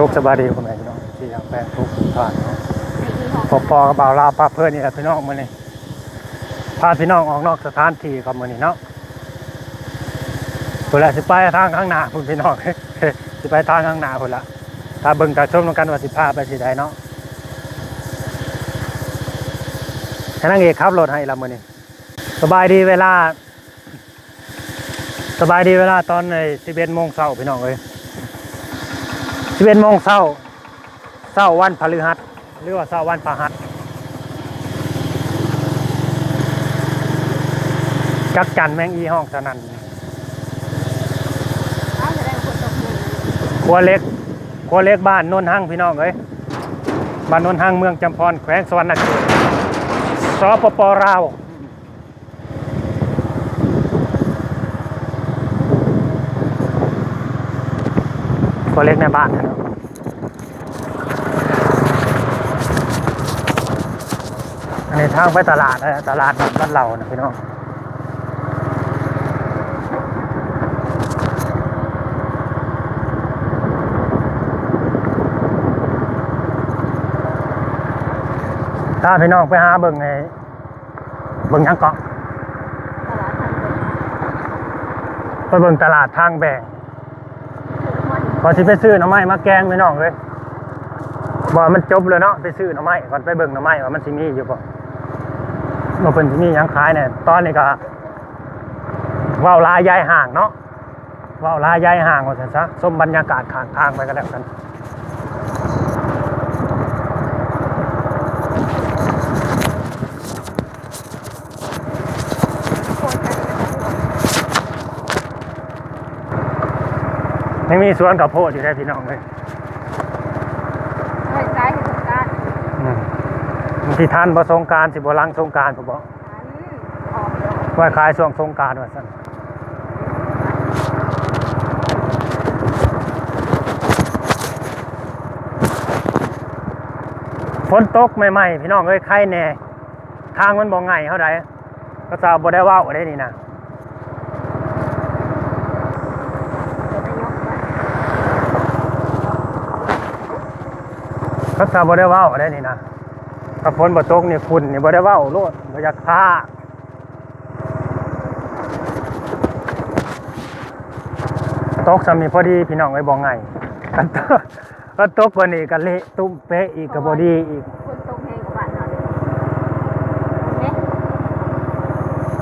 ชุกสบายดีคุณแม่พี่น้องที่ทางแฟนทุกท่านเนาะปอปอกับบ่าวลาวป้าเพื่อนนี่แหละพี่น้องมื้อนี้พาพี่น้องออกนอกสถานที่กับมือนี้เนาะพุ่นละสิไปทางข้างหน้าพุ่นพี่น้องสิไปทางข้างหน้าพุ่นละถ้าเบิ่งตาชมนำกันว่าสิพาไปสิใดเนาะให้นางเอกขับรถให้ละมือนี้สบายดีเวลา สบายดีเวลาตอนใน11โมงเช้าพี่น้องเอ้ย สิบเอ็ดโมงเช้าเช้าวันพฤหัสหรือว่าเช้าวันพฤหัสจักจันแมงอีห้องสนั่นครัวเล็กครัวเล็กบ้านนนหั่งพี่น้องเอ้ยบ้านนนหั่งเมืองจำพรแขวงสวรรณเขตสปปลาว ครัวเล็กในบ้านนะเนาะอันนี้ทางไปตลาดนะตลาดบ้านเรานะพี่น้องถ้าพี่น้องไปหาเบิ่งไงเบิ่งหยังเกาะไปเบิ่งตลาดทางแบ่ง พอสิไปซื้อหน่อไม้มาแกงไปน้องเลยบอกมันจบเลยเนาะไปซื้อหน่อไม้ก่อนไปเบิ่งหน่อไม้ว่ามันสิมีอยู่ป่ะว่าเป็นสิมียังขายเนี่ยตอนนี้ก็ว่าวลายายห่างเนาะว่าวลายายห่างว่าสันซะส้มบรรยากาศข้างทางไปก็แล้วกัน ไม่มีสวนกับโพดอยู่ได้พี่น้องเลยอืมที่ท่านประสงกรารสิบลังสงกรารผมบอกว่าขายช่วงสงกรารว่าสั่นฝนตกใหม่ๆพี่น้องเอ้ยใครแน่ทางมันบ่ง่ายเท่าใดก็จะบ่ได้เว่าได้นี่นะ ขาจะบ่ได้เว่าได้นี่นะถ้าฝนบ่ตกนี่ฝุ่นนี่บ่ได้เว่าโลดบ่อยากฆ่าตกสำนี่พอดีพี่น้องไอ้บ่ง่ายกันตกก็ตกกว่านี้ก็เละตุ้มเป๊ะอีกก็บ่ดีอีก คนตรงแหงกว่าบ้านเราเนี่ยเอ๊ะ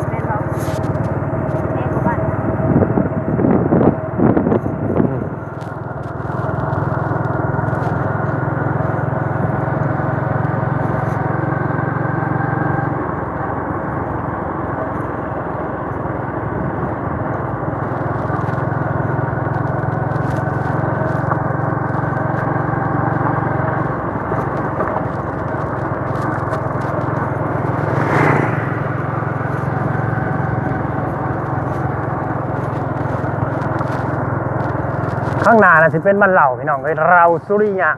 แม่นบอกแหงกว่าบ้านเรา อืม ข้างหน้าน่ะสิเป็นบ้านเหล่าพี่น้องเอ้ยเราสุริยะ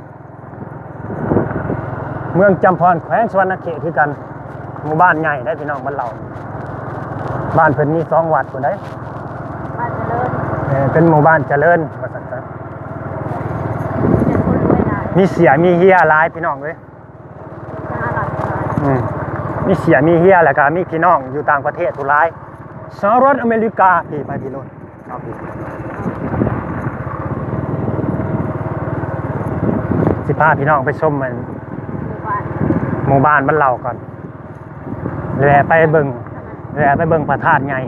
เมืองจำพรแขวงสวรรณเขตคือกันหมู่บ้านใหญ่ได้พี่น้องบ้านเหล่า บ้านเพิ่นมีสองวัดคนได้บ้านเจริญเออเป็นหมู่บ้านเจริญว่าซั่นซะเป็นคนรวยหลายมีเสียมีเฮียหลายพี่น้องเอ้ยน่ารักหลายอืมมีเสียมีเฮียแล้วก็มีพี่น้องอยู่ต่างประเทศทุหลายสหรัฐอเมริกาพี่ไปพี่โลดเอาพี่ สิพาพี่น้องไปชมมันหมู่บ้านหมู่บ้านบ้านเราก่อนแวะไปเบิ่งแวะไปเบิ่งพระธาตุใหญ่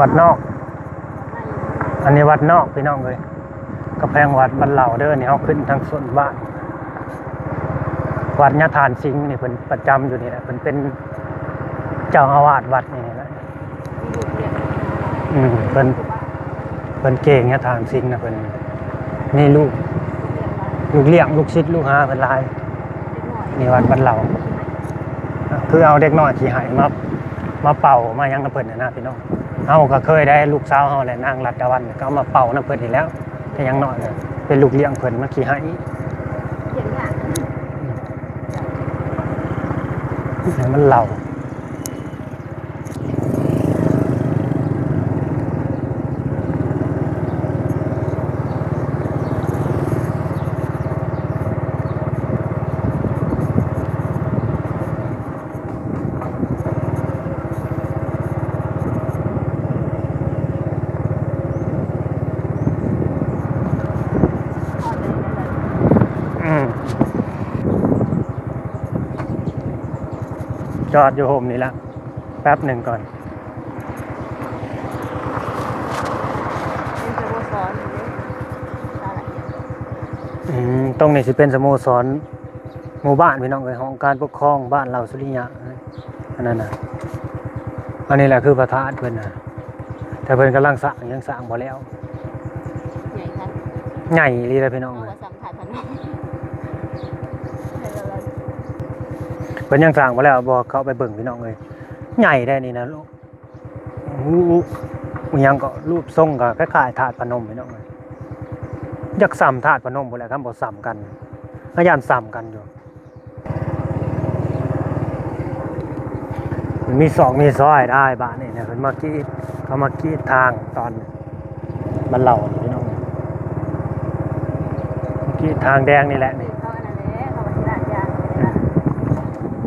วัดนอกเออวัดนอกวัดนอก อันนี้วัดนอกพี่น้องเลยกระแพงวัดบ้านเหล่าเด้อนี่เขาขึ้นทางส่วนบ้าน วัดยะทานสิงห์นี่เพิ่นประจำอยู่นี่แหละเพิ่นเป็นเจ้าอาวาสวัดนี่แหละมีลูกเรียนอืมเพิ่น เพิ่นเก่งยะทานสิงห์นะเพิ่นนี่ลูก ลูกเลี้ยงลูกศิษย์ลูกหาเพิ่นหลายนี่วัดบ้านเหล่าคือเอาเด็กน้อยที่หายมามาเป่ามายังน้ำเพิ่นน่ะนะพี่น้องเฮาก็เคยได้ลูกสาวเฮาแหละนางรัตดาวันก็เอามาเป่าน้ำเพิ่นนี่แหล้วแต่ยังน้อยเนี่ยเป็นลูกเลี้ยงเพิ่นมาขี่หายเขียนเนี่ยให้มันเหล่า จอดอยู่โฮมนี่ละแป๊บหนึ่งก่อนเป็นสโมสรอยู่เลยอะไรอืมตรงนี้สิเป็นสโมสรหมู่บ้านพี่น้องเลยของการปกครองบ้านเราสุริยะอันนั้นนะอันนี้แหละคือพระธาตุเพิ่นนะแต่เพิ่นกำลังสร้างยังสร้างบ่แล้วใหญ่ครับใหญ่ลีเลยพี่น้องเอาเลย ว่าสัมผัสถนนให้เราเรา เพิ่นยังสร้างบ่แล้วบ่เขาไปเบิ่งพี่น้องเลยใหญ่ได้นี่นะลูกรูปอิหยังก็รูปทรงก็คล้ายๆถาดพนมพี่น้องเลยอยากซ้ำถาดพนมบ่แล้วครับบ่ซ้ำกันพยายามซ้ำกันอยู่มีสองมีซอยได้บ้านนี่นะเพิ่นมากรีดเขามากรีดทางตอนมันเหล่าพี่น้องเมื่อกี้ทางแดงนี่แหละนี่ เขาอันนั้นแหละเขาว่าสิลาดยาง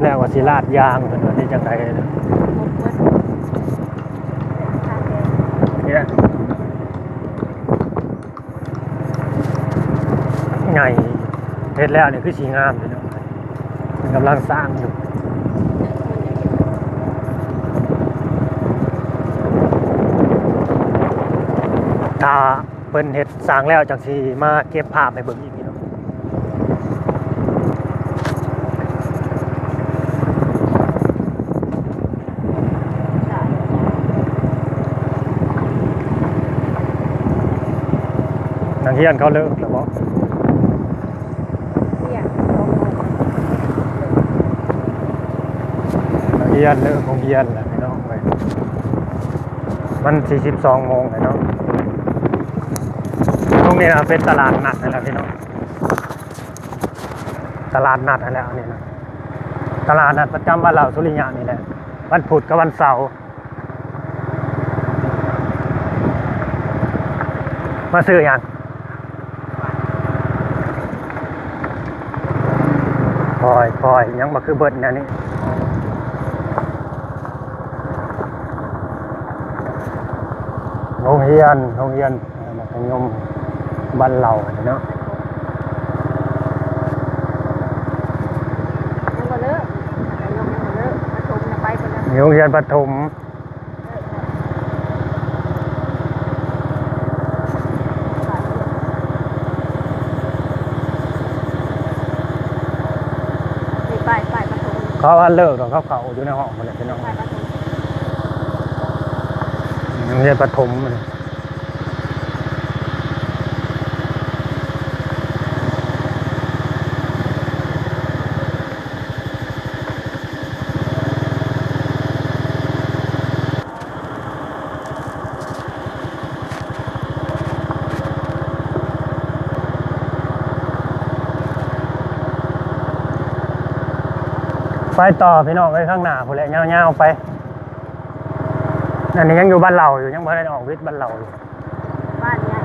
แล้วว่าสิลาดยางเพิ่นว่านี่จังไดเลเป็นทางแดงนี่แหละใหญ่เฮ็ดแล้วนี่คือสีงามพี่น้องมันกำลังสร้างอยู่ถ้าเพิ่นเฮ็ดสร้างแล้วจังสิมาเก็บภาพให้เบิ่งอีกพี่น้อง จ้ะ นัก เรียนเขาเลิกแล้วบ่เนี่ยลงลงนักเรียนเลิกโรงเรียนแล้วพี่น้องเว้ยมัน42โมงแล้วเนาะตรงนี้นะเป็นตลาดนัดนั่นแหละพี่น้องตลาดนัดนั่นแหละอันนี้นะตลาดนัดประจำบ้านเราสุริยะนี่แหละวันพุธกับวันเสาร์มาซื้อหยัง คอ ยคอยยังมาคือเบิดนะนี่โรงเรียนโรงเรียนเอ่อมัธยมบ้านเราเนาะยังบ่เลิกแต่ยังไม่เลิกมาชมนะไปคนละมีโรงเรียนประถม เลิกนี่ไปไปประตู เขาว่าเลิกหรอกเขาเขาอยู่ในห้องหมดเลยพี่น้องไปประตูโรงเรียนประถมเลย ต่อพี่น้องไปข้างหน้าพอแหละเงาๆไป อันนี้ยังอยู่บ้านเราอยู่ยังไม่ได้ออกวิทย์บ้านเราอยู่บ้านใหญ่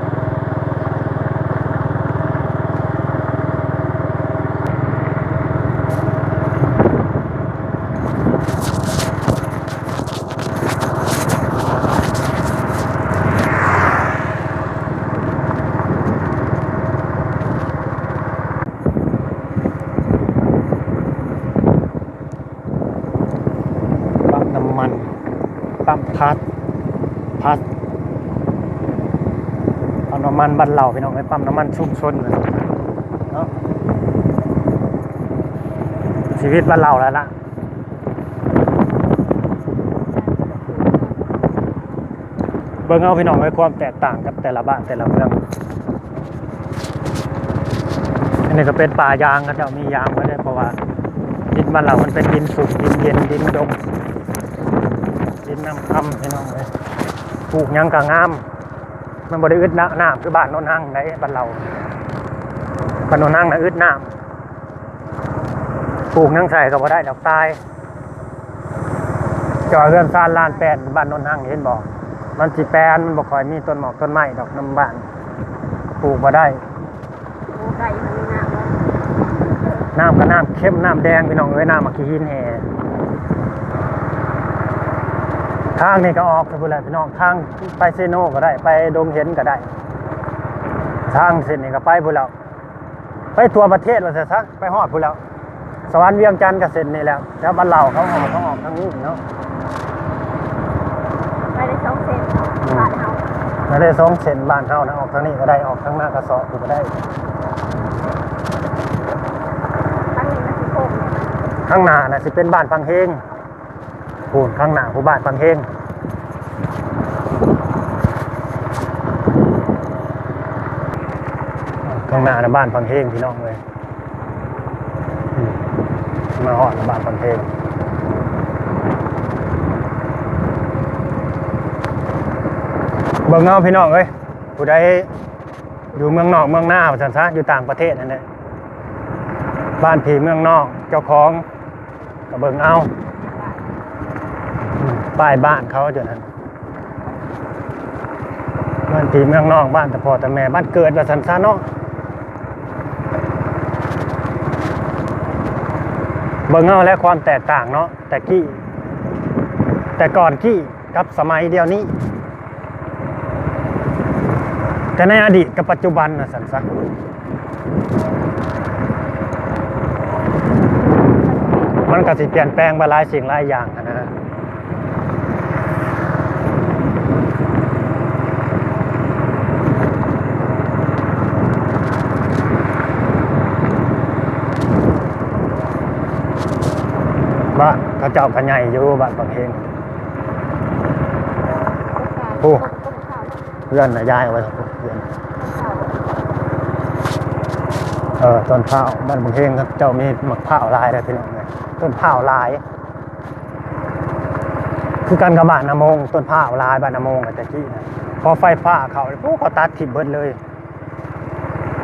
ปั๊มน้ำมันปั๊มพัดพัดปั๊ม น้ำมันบ้านเราพี่น้องไปปั๊มน้ำมันชุมชนเนาะชีวิตบ้านเราแล้วล่ะเบิ่งเอาพี่น้องไว้ความแตกต่างกับแต่ละบ้านแต่ละเมืองอันนี้ก็เป็นป่ายางก็จะมียางก็ได้เพราะว่าดินบ้านเรามันเป็นดินสุกดินเย็นดินดงดินน้ำคำพี่น้องเลยปลูกยังกะงาม มันบริอึดน้ำน้ำคือบ้านโนนหั่งในบ้านเราบ้านโนนหั่งนะอึดน้ำปลูกหยังใส่ก็บ่ได้ดอกตายจอเรือนซานลานแปดบ้านโนนหั่งเห็นบอก มันสิแปนมันบ่ค่อยมีต้นหมอกต้นไม้ดอกน้ำบ้านปลูกบ่ได้โอ้ไก่มันมีน้ำแล้วน้ำก็น้ำเข้มน้ำแดงพี่น้องเอ้ยน้ำมาขี้หินแห่ ทางนี่ก็ออกไปพุ่นแหละพี่น้องทางไปเซโนก็ได้ ไปดงเห็นก็ได้ ทางเส้นนี่ก็ไปพุ่นแล้วไปทั่วประเทศว่าซะซะไปฮอดพุ่นแล้วสวรรค์เวียงจันทร์กับเส้นนี่แหล้วแล้วบ้านเราเขาออกเขาออกทางนี้เนาะไปได้สองเซนบาทเฮาไม่ได้สองเส้นบ้านเฮานะออกทางนี้ก็ได้ออกทางหน้ากระสอบก็ได้ตั้งหนึ่งนาทีโค้งเนี่ยข้างหน้าน่ะสิเป็นบ้านพังเฮง พูนข้างหน้าผู้บ้านพังเฮงข้างหน้านะบ้านพังเฮงพี่น้องเลยมาหอดบ้านพังเฮงเบิ่งเอาพี่น้องเอ้ยผู้ใดอยู่เมืองนอกเมืองหน้าว่าซั่นซะอยู่ต่างประเทศนั่นแหละบ้านผีเมืองนอกเจ้าของก็เบิ่งเอา ป้ายบ้านเขาจนนั้นบ้านผีเมืองนอกบ้านแต่พ่อแต่แม่บ้านเกิดว่าซั่นซะเนาะเบิ่งเอาและความแตกต่างเนาะแต่กี้ แต่ก่อนกี้กับสมัยเดียวนี้แต่ในอดีตกับปัจจุบันนะสันซะมันก็สิเปลี่ยนแปลงไปหลายสิ่งหลายอย่างนะ บ้านเขาเจ้ากันใหญ่อยู่บ้านบางเฮงโอ้เพื่อนนะย้ายเอาไว้ครับเพื่อนเออต้นข้าวบ้านบางเฮงครับเจ้ามีมะพร้าวลายเลยพี่น้องเลยต้นข้าวลาย คือกันกับบ้านนามงต้นข้าวลายบ้านนามงกับตะกี้นะพอไฟฟ้าเขาพวกเขาตัดถิ่มเบิดเลย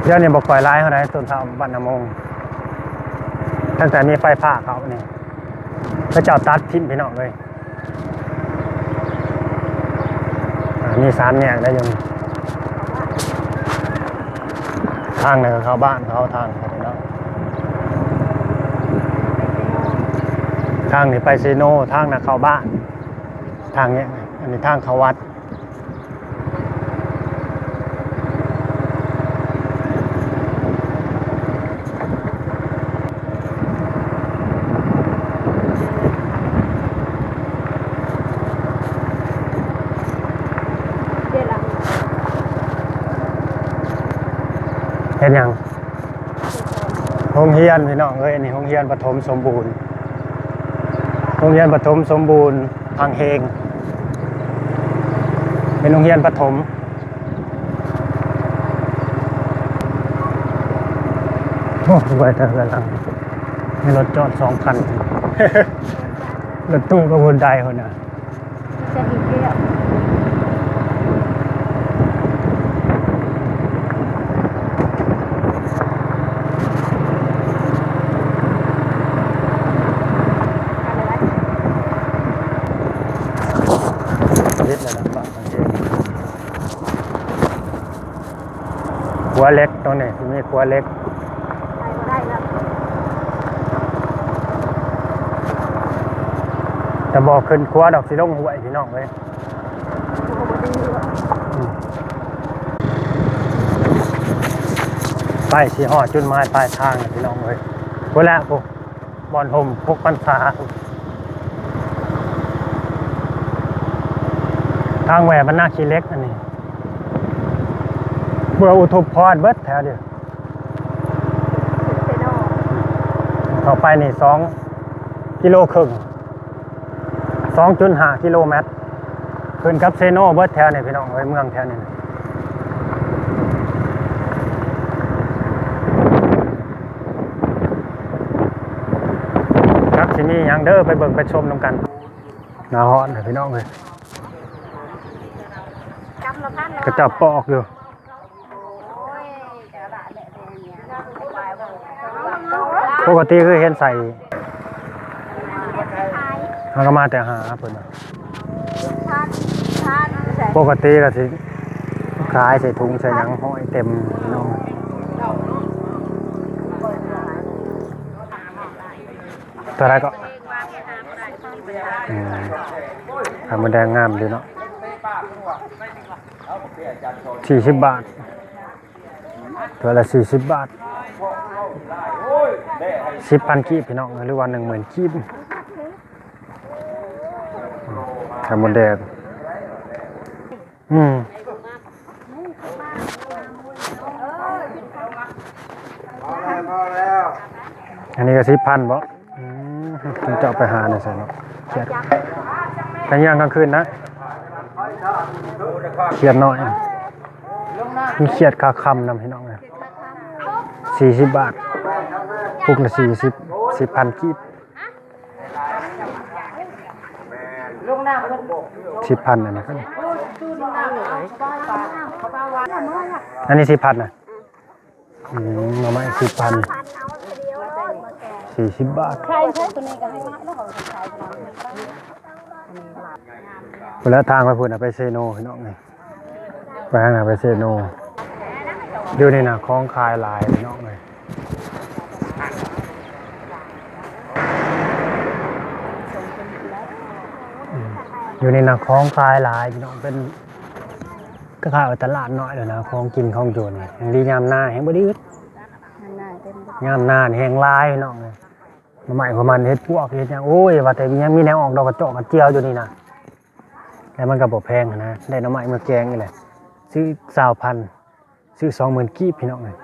เดี๋ยวนี้บอกปล่อยลายเขาได้ต้นข้าวบ้านนามงตั้งแต่มีไฟฟ้าเขาเนี่ย พระเจ้าตัดทิ้มพี่น้องเลยอ่ามีสามแยกได้ยังทางนก็เข้าบ้านเขาทางเขาไปแล้วทางนี้ไปซีโนทางนะเข้าบ้าน ทางเนี้ยอันนี้ทางเข้าวัด เดี๋ยวหลัง เห็นยังโรงเรียนพี่น้องเอ้ยนนี้โรงเรียนปฐมสมบูรณ์โรงเรียนปฐมสมบูรณ์พังเฮงเป็นโรงเรียนปฐมโอ้ไว้แต่กำลังมีรถจอดสองคันรถตู้กับคนใดคนน่ะจะดีเดียวนิดเลยนะบ้างเฮงหัวเล็กตรงนี้มีหัวเล็กไปก็ได้แต่บอกขึ้นครัวดอกสีลงหวยพี่น้องเลยโอ้โหดีว่ะไปสีห่อจุดไม้ปลายทางพี่น้องเลยกูแหละพวกบอลหมพวกปันษา ทางแหวมันน่าขี้เล็กอันนี้เบื่ออุทุพพรเบิดแถวเดียวเซโน่ต่อไปนี่สองกิโลครึ่งสองจุดห้ากิโลเมตรขึ้นกับเซโนเบิดแถวนี่พี่น้องเอ้ยเมืองแถวนี้นะครับที่นี่ยังเด้อไปเบิ่งไปชมนำกันหนาฮอนนะพี่น้องเลยจำละพัน กระจับปอกอยู่โอ้ยแต่ละแหละเนี่ยไปกติคือเห็นใส่มันก็มาแต่หาเพิ่นปกติก็สิขายใส่ถุงใส่หยังห้อยเต็มน้องตัวไรก็ทำมันแดงงามดีเนาะ สี่สิบบาท ตัวละสี่สิบบาทโอ้ยได้ให้สิบพันกีบพี่น้องหรือว่าหนึ่งหมื่นกีบไข่มดแดงอืมอันนี้ก็สิบพันบ่อืมถึงจะเอาไปหาในใส่เนาะเขียดกันย่างกลางคืนนะ เขียดน้อยมีเขียดคาคำนำพี่น้องเลยสี่สิบบาทปุกละสี่สิบสิบพันกีบสิบพันอันะครับอันนี้สิบพันนะมมาไม่สิบพันสี่สิบบาท ใครใช้ตัวนี้ก็ให้มาแล้วเขาใช้ตัวนี้ไปแล้วทางไปพูดนะไปเซโนพี่น้องไงไปทางไหนไปเซโนดูนี่นะคล้องคายลายพี่น้องเลยอืมอยู่ในนะคล้องคายลายพี่น้องเป็นก็ขายเอาตลาดน้อยเลยนะคล้องกินคล้องโจรเนี่ยแห่งดีงามหน้าแห่งบดีหน้าเต็มงามหน้านี่แห่งลายพี่น้องเลยมา ใหม่ประมาณเฮ็ดพวกเฮ็ดหยังโอ้ยว่าแต่ยังมีแนวออกดอกกระจอกกระเจียวอยู่นี่นะแล้วมันก็บ่แพงนะได้หน้ำไม้มาแกงนี่แหละซื้อสาวพันซื้อสองหมื่นกีบพี่น้องเลย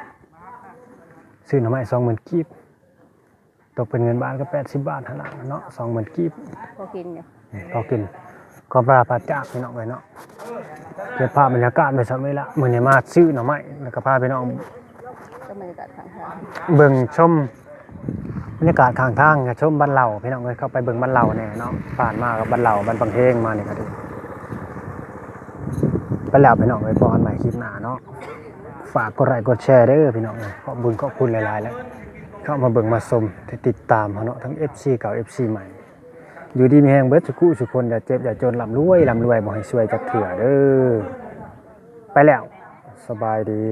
ซื้อหน้ำไม้สองหมื่นกีบตกเป็นเงินบาทก็แปดสิบบาทเท่านั้นเนาะสองหมื่นกีบพอกินอยู่พอกินก็ปลาปลาจากพี่น้องเลยเนาะเก็บภาพบรรยากาศไปสักเวลามื้อนี้มาซื้อหน่อไม้แล้วก็พาพี่น้องก็บรรยากาศทางทางเบิ่งชมบ รรยากาศข้างทางชมบ้านเหล่าพี่น้องเลยเข้าไปเบิ่งบ้านเหล่าเนี่ยเนาะผ่านมากับบ้านเหล่าบ้านปังเฮงมาเนี่ยก็ดีไปแล้วพี่น้องไปพอกันใหม่คลิปหน้าเนาะฝากกดไลค์กดแชร์เด้อพี่น้องเลยขอบคุญขอบคุณหลายๆแล้วเข้ามาเบิ่งมาชมติดตามเนาะทั้ง FC เก่า FC ใหม่อยู่ดีมีแหงเบิดสุขุสุคนอย่าเจ็บอย่าจนลำรวยลำรวยบ่ให้ช่วยจักเถื่อเด้อไปแล้ว สบายดี